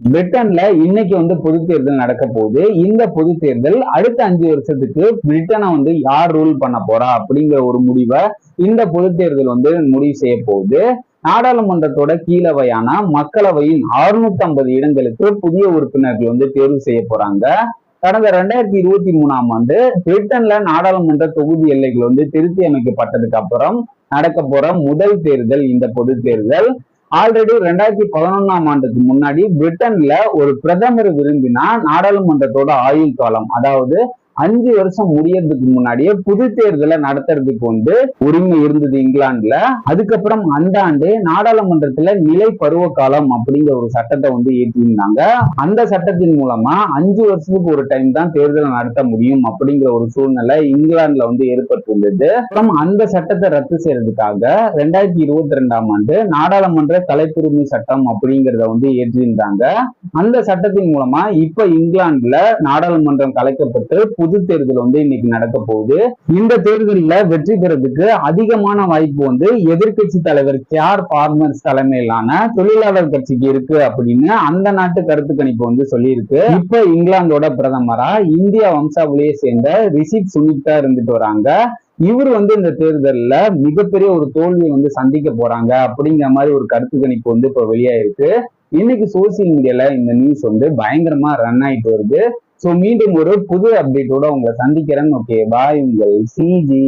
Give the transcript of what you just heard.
பிரிட்டன்ல இன்னைக்கு வந்து பொது தேர்தல் நடக்க போகுது. இந்த பொது தேர்தல் அடுத்த அஞ்சு வருஷத்துக்கு பிரிட்டனை வந்து யார் ரூல் பண்ண போறா அப்படிங்கிற ஒரு முடிவை இந்த பொது தேர்தல் வந்து முடிவு செய்ய போகுது. நாடாளுமன்றத்தோட கீழவையான மக்களவையின் 650 ஐம்பது இடங்களுக்கு புதிய உறுப்பினர்கள் வந்து தேர்வு செய்ய போறாங்க. கடந்த ரெண்டாயிரத்தி இருபத்தி மூணாம் ஆண்டு பிரிட்டன்ல நாடாளுமன்ற தொகுதி எல்லைகள் வந்து திருத்தி அமைக்கப்பட்டதுக்கு அப்புறம் நடக்க போற முதல் தேர்தல் இந்த பொது தேர்தல். ஆல்ரெடி ரெண்டாயிரத்தி பதினொன்னாம் ஆண்டுக்கு முன்னாடி பிரிட்டன்ல ஒரு பிரதமர் விரும்பினா நாடாளுமன்றத்தோட ஆயுள் காலம் அதாவது அஞ்சு வருஷம் முடியறதுக்கு முன்னாடியே புது தேர்தலை நடத்துறதுக்கு வந்து உரிமை இருந்தது இங்கிலாந்துல. அதுக்கப்புறம் அந்த ஆண்டு நாடாளுமன்றத்துல நிலை பருவ காலம் அப்படிங்கிற ஒரு சட்டத்தை வந்து ஏற்றிருந்தாங்க அந்த சட்டத்தின் மூலமா அஞ்சு வருஷத்துக்கு ஒரு டைம் தான் தேர்தலை நடத்த முடியும் அப்படிங்கிற ஒரு சூழ்நிலை இங்கிலாந்துல வந்து ஏற்பட்டிருந்தது. அப்புறம் அந்த சட்டத்தை ரத்து செய்யறதுக்காக ரெண்டாயிரத்தி இருபத்தி ரெண்டாம் ஆண்டு நாடாளுமன்ற தலைப்புரிமை சட்டம் அப்படிங்கிறத வந்து ஏற்றிருந்தாங்க. அந்த சட்டத்தின் மூலமா இப்ப இங்கிலாந்துல நாடாளுமன்றம் கலைக்கப்பட்டு பொது தேர்தல் வந்து இன்னைக்கு நடக்க போகுது. இந்த தேர்தலில் வெற்றி பெறதுக்கு அதிகமான வாய்ப்பு வந்து எதிர்க்கட்சி தலைவர் கேஆர் ஃபார்மர்ஸ் தலைமையிலான தொழிலாளர் கட்சிக்கு இருக்கு அப்படின்னு அந்த நாட்டு கருத்து கணிப்பு வந்து சொல்லியிருக்கு. இப்ப இங்கிலாந்தோட பிரதமரா இந்தியா வம்சாவளியை சேர்ந்த ரிஷிப் சுனிதா இருந்துட்டு வராங்க. இவர் வந்து இந்த தேர்தலில் மிகப்பெரிய ஒரு தோல்வியை வந்து சந்திக்க போறாங்க அப்படிங்கிற மாதிரி ஒரு கருத்து கணிப்பு வந்து இப்போ வெளியாயிருக்கு. இன்னைக்கு சோசியல் மீடியால இந்த நியூஸ் வந்து பயங்கரமா ரன் ஆயிட்டு வருது. ஸோ மீண்டும் ஒரு புது அப்டேட்டோட உங்களை சந்திக்கிறேன். ஓகே பாய் உங்கள் சிஜி